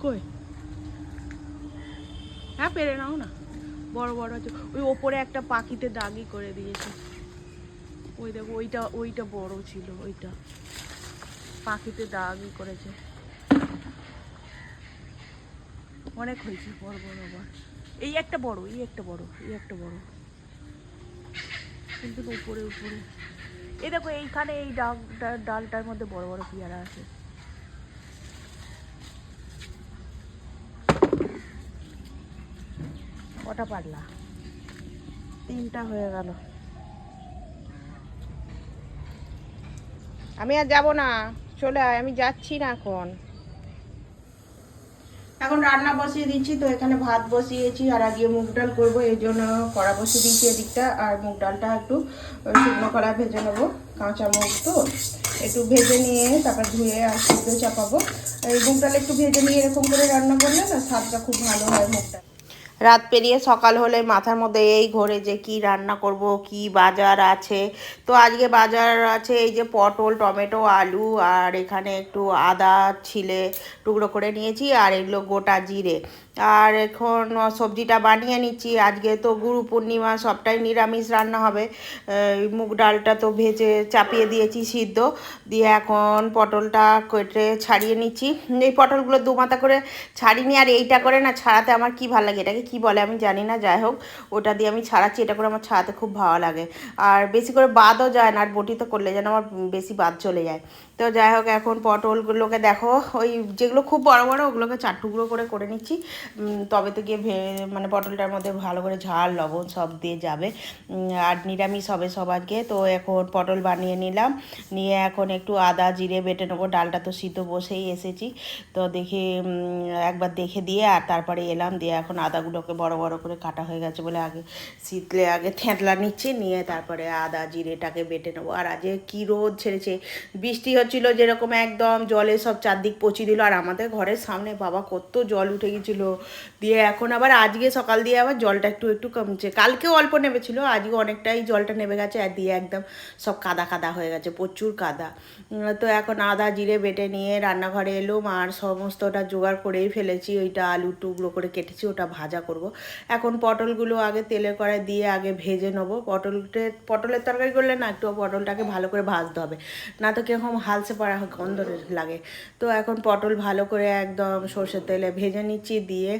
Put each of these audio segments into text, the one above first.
কই? হ্যাঁ পেরে নাও না। বড় বড় আছে। ওই ওপরে একটা পাখিতে দাগি করে দিয়েছে। ওই দেখো, ওইটা ওইটা বড় ছিল, ওইটা। পাখিতে দাগি করেছে। অনেক হয়েছে, বড় বড় আবার এই একটা বড়, এই একটা বড়, এই একটা বড়। কিন্তু উপরে উপরে এই দেখো, এইখানে এই ডাল ডাল- ডালটার মধ্যে বড় বড় পেয়ারা আছে। কটা পারলা? তিনটা হয়ে গেল। আমি আর যাব না। চলে আয়, আমি যাচ্ছি না এখন। এখন রান্না বসিয়ে দিচ্ছি, তো এখানে ভাত বসিয়েছি, আর আগে মুগ ডাল করব এই জন্য কড়া বসিয়ে দিচ্ছি এদিকটা, আর মুগ ডালটা একটু শুকনো কড়া ভেজে নেব, কাঁচা মুগ তো। একটু ভেজে নিয়ে তারপর ধুয়ে আর সিদ্ধ চাপাবো। এই মুগ ডাল একটু ভেজে নিয়ে এরকম করে রান্না করলে না, স্বাদটা খুব ভালো হয় মুগটা রাত পেরিয়ে সকাল হলে মাথার মধ্যে এই ঘোরে যে কি রান্না করব, কি বাজার আছে। তো আজকে বাজার আছে এই যে পটল, টমেটো, আলু আর এখানে একটু আদা, ছিলে টুকরো করে নিয়েছি আর এগুলো গোটা জিরে। আর এখন সবজিটা বানিয়ে নিচ্ছি। আজকে তো গুরু পূর্ণিমা, সবটাই নিরামিষ রান্না হবে। মুগ ডালটা তো ভেজে চাপিয়ে দিয়েছি সিদ্ধ। দিয়ে এখন পটলটা কেটে ছাড়িয়ে নিচ্ছি। এই পটলগুলো দু মাথা করে ছাড়িনি আর এইটা করে না, ছাড়াতে আমার কি ভালো লাগে? এটাকে কি বলে আমি জানি না, যাই হোক, ওটা দিয়ে আমি ছাড়াচ্ছি, এটা করে আমার ছাড়াতে খুব ভালো লাগে। আর বেশি করে বাদও যায় না, আর বটি তো করলে যেন আমার বেশি বাদ চলে যায়। তো যাই হোক, এখন পটলগুলোকে দেখো, ওই যেগুলো খুব বড় বড়, ওগুলোকে চার টুকরো করে করে নিচ্ছি। তবে তো গিয়ে মানে পটলটার মধ্যে ভালো করে ঝাল, লবণ সব দিয়ে যাবে। আর নিরামিষ হবে সবাইকে। তো এখন পটল বানিয়ে নিলাম। নিয়ে এখন একটু আদা, জিরে বেটে নেব। ডালটা তো সিদ্ধ বসেই এসেছি। তো দেখে একবার দেখে দিয়ে আর তারপরে এলাম। দিয়ে এখন আদাগুলোকে বড় বড় করে কাটা হয়ে গেছে বলে আগে শীতলে আগে থেঁতলা নিচ্ছি। নিয়ে তারপরে আদা, জিরেটাকে বেটে নেব। আর আজকে কী রোদ ছেড়েছে। বৃষ্টি হচ্ছিল যেরকম একদম জলে সব চারদিক পচি দিল। আর আমাদের ঘরের সামনে বাবা কত জল উঠে গেছিল। দিয়ে এখন আবার আজকে সকাল দিয়ে আবার জলটা একটু একটু কমছে। কালকেও অল্প নেমেছিল, আজকে অনেকটাই জলটা নেমে গেছে আর দিয়ে একদম সব কাদা কাদা হয়ে গেছে, প্রচুর কাদা। তো এখন আদা, জিরে বেটে নিয়ে রান্নাঘরে এলুম আর সমস্তটা জোগাড় করেই ফেলেছি। ওইটা আলু টুকরো করে কেটেছি, ওটা ভাজা করব। এখন পটলগুলো আগে তেলে কড়াই দিয়ে আগে ভেজে নেব। পটলটে পটলের তরকারি করলে না একটু পটলটাকে ভালো করে ভাজতে হবে। না তো কীরকম হালসে পড়া গন্ধ লাগে। তো এখন পটল ভালো করে একদম সর্ষের তেলে ভেজে নিচ্ছি, দিয়ে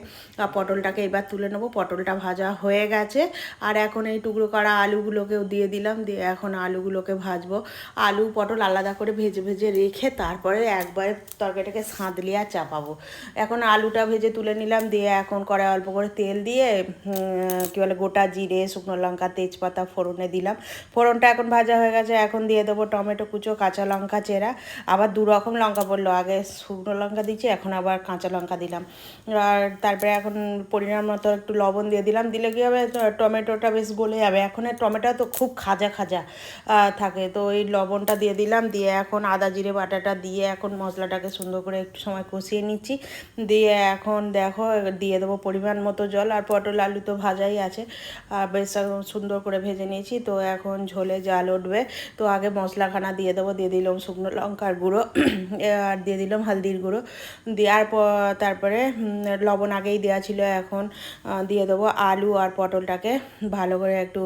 পটলটাকে এবার তুলে নেব। পটলটা ভাজা হয়ে গেছে। আর এখন এই টুকরো করা আলুগুলোকেও দিয়ে দিলাম, দিয়ে এখন আলুগুলোকে ভাজবো। আলু, পটল আলাদা করে ভেজে ভেজে রেখে তারপরে একবারে তরকারিটাকে সাঁতলিয়ে আর চাপাবো। এখন আলুটা ভেজে তুলে নিলাম, দিয়ে এখন কড়াই অল্প করে তেল দিয়ে কী বলে, গোটা জিরে, শুকনো লঙ্কা, তেজপাতা, ফোড়নে দিলাম। ফোড়নটা এখন ভাজা হয়ে গেছে। এখন দিয়ে দেবো টমেটো কুচো, কাঁচা লঙ্কা, চেরা আবার দু রকম লঙ্কা পড়ল। আগে শুকনো লঙ্কা দিচ্ছি এখন আবার কাঁচা লঙ্কা দিলাম। আর তারপরে এখন পরিমাণ মতো একটু লবণ দিয়ে দিলাম। দিলে কী হবে টমেটোটা বেশ গলে যাবে। এখন টমেটো তো খুব খাজা খাজা থাকে। তো এই লবণটা দিয়ে দিলাম। দিয়ে এখন আদা, জিরে, বাটাটা দিয়ে এখন মশলাটাকে সুন্দর করে একটু সময় কষিয়ে নিচ্ছি। দিয়ে এখন দেখো, দিয়ে দেবো পরিমাণ মতো জল। আর পটল আলু তো ভাজাই আছে। আর বেশ সুন্দর করে ভেজে নিয়েছি। তো এখন ঝোলে জাল উঠবে। তো আগে মশলাখানা দিয়ে দেবো। দিয়ে দিলাম শুকনো লঙ্কার গুঁড়ো আর দিয়ে দিলাম হলদির গুঁড়ো। দেওয়ার পর তারপরে লবণ আগেই দেওয়া ছিল এখন দিয়ে দেবো আলু আর পটলটাকে ভালো করে একটু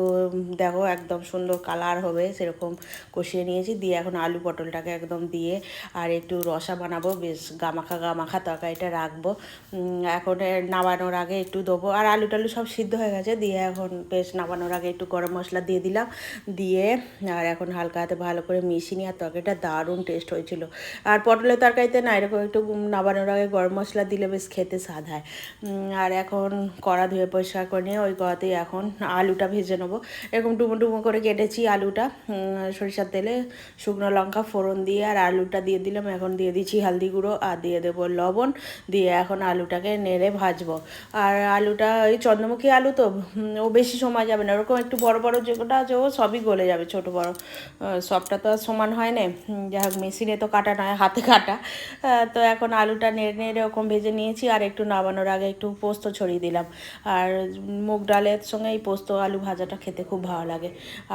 দেখো একদম সুন্দর কালার হবে, সেরকম কষিয়ে নিয়েছি। দিয়ে এখন আলু পটলটাকে একদম দিয়ে আর একটু রসা বানাবো, বেশ গামাখা গামাখা তরকারিটা রাখব। এখন নামানোর আগে একটু দেবো। আর আলু টালু সব সিদ্ধ হয়ে গেছে, দিয়ে এখন বেশ নামানোর আগে একটু গরম মশলা দিয়ে দিলাম। দিয়ে, আর এখন হালকা হাতে ভালো করে মিশিয়ে নিয়ে, আর তরকারিটা দারুণ টেস্ট হয়েছিল। আর পটলের তরকারিতে না এরকম একটু নাবানোর আগে গরম মশলা দিলে বেশ খেতে স্বাদ হয়। আর এখন কড়া ধুয়ে পরিষ্কার করে নিয়ে ওই কড়াতেই এখন আলুটা ভেজে নেব। এরকম ডুমো ডুমো করে কেটেছি আলুটা। সরিষার তেলে শুকনো লঙ্কা ফোড়ন দিয়ে আর আলুটা দিয়ে দিলাম। এখন দিয়ে দিচ্ছি হলদি গুঁড়ো আর দিয়ে দেবো লবণ। দিয়ে এখন আলুটাকে নেড়ে ভাজবো। আর আলুটা ওই চন্দ্রমুখী আলু তো ও বেশি সময় যাবে না। ওরকম একটু বড় বড় যেটা আছে, ও সবই গলে যাবে। ছোট বড় সবটা তো আর সমান হয় না। হোক, মেশিনে তো কাটা নয়, হাতে কাটা। তো এখন আলুটা নেড়ে নেড়ে ওরকম ভেজে নিয়েছি আর একটু নামানোর আগে একটু পোস্ত ছড়িয়ে দিলাম। আর মুগ ডালের সঙ্গে এই পোস্ত, আলু ভাজাটা খেতে খুব ভালো লাগে।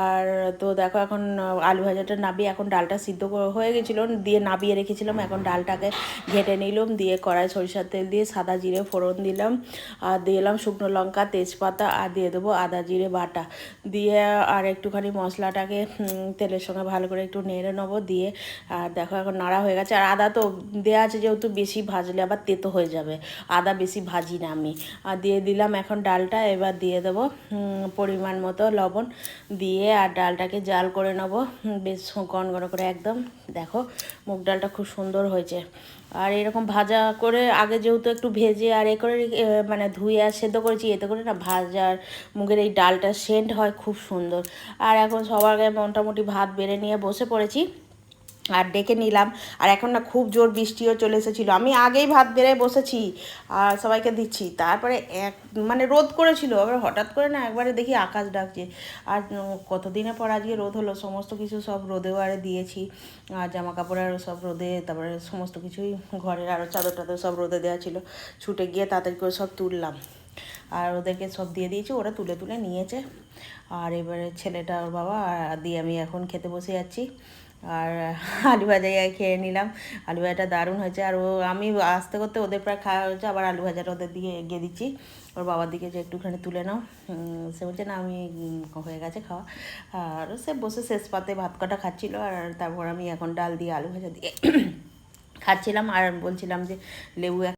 আর তো দেখো এখন আলু ভাজাটা নাবিয়ে এখন ডালটা সিদ্ধ হয়ে গেছিল, দিয়ে নাবিয়ে রেখেছিলাম। এখন ডালটাকে ঘেটে নিলাম, দিয়ে কড়াই সরিষার তেল দিয়ে সাদা জিরে ফোড়ন দিলাম। আর দিলাম শুকনো লঙ্কা, তেজপাতা আর দিয়ে দেবো আদা জিরে বাটা। দিয়ে আর একটুখানি মশলাটাকে তেলের সঙ্গে ভালো করে একটু নেড়ে নেব। দিয়ে আর দেখো এখন নাড়া হয়ে গেছে। আর আদা তো দেওয়া আছে যেহেতু বেশি ভাজলে আবার তেতো হয়ে যাবে। আদা বেশি ভাজি না আমি। আর দিয়ে দিলাম এখন ডালটা, এবার দিয়ে দেবো পরিমাণ মতো লবণ দিয়ে আর ডালটাকে জাল করে নেব। বেশ গনগন করে একদম। দেখো মুগ ডালটা খুব সুন্দর হয়েছে। আর এরকম ভাজা করে আগে যেহেতু একটু ভেজে আর এ করে মানে ধুয়ে আর সেদ্ধ করেছি, এতে করে না ভাজার মুগের এই ডালটা সেন্ট হয়, খুব সুন্দর। আর এখন সবার গায়ে মোটামুটি ভাত বেড়ে নিয়ে বসে পড়েছি। আর ডেকে নিলাম। আর এখন না খুব জোর বৃষ্টিও চলে এসেছিল। আমি আগেই ভাত বেড়ে বসেছি আর সবাইকে দিচ্ছি। তারপরে এক মানে রোদ করেছিল এবার হঠাৎ করে না একবারে দেখি আকাশ ডাকছে। আর উম, কতদিনের পর আজকে রোদ হলো সমস্ত কিছু সব রোদে আরে দিয়েছি। আর জামা কাপড় আরও সব রোদে তারপরে সমস্ত কিছুই ঘরের আরও চাদর টাদর সব রোদে দেওয়া ছিল। ছুটে গিয়ে তাড়াতাড়ি করে সব তুললাম। আর ওদেরকে সব দিয়ে দিয়েছি ওরা তুলে তুলে নিয়েছে। আর এবারে ছেলেটা ওর বাবা আর দিয়ে আমি এখন খেতে বসে যাচ্ছি আর আলু ভাজাই খেয়ে নিলাম। আলু ভাজাটা দারুণ হয়েছে। আর ও, আমি আসতে করতে ওদের প্রায় খাওয়া হয়েছে, আবার আলু ভাজাটা ওদের দিকে এগিয়ে দিচ্ছি। ওর বাবার দিকে যে একটুখানি তুলে নাও। সে বলছে, না, আমি হয়ে গেছে খাওয়া। আর সে বসে শেষ পাতে ভাত কটা খাচ্ছিল। আর তারপর আমি এখন ডাল দিয়ে আলু ভাজা দিয়ে খাচ্ছিলাম। আর বলছিলাম যে, লেবু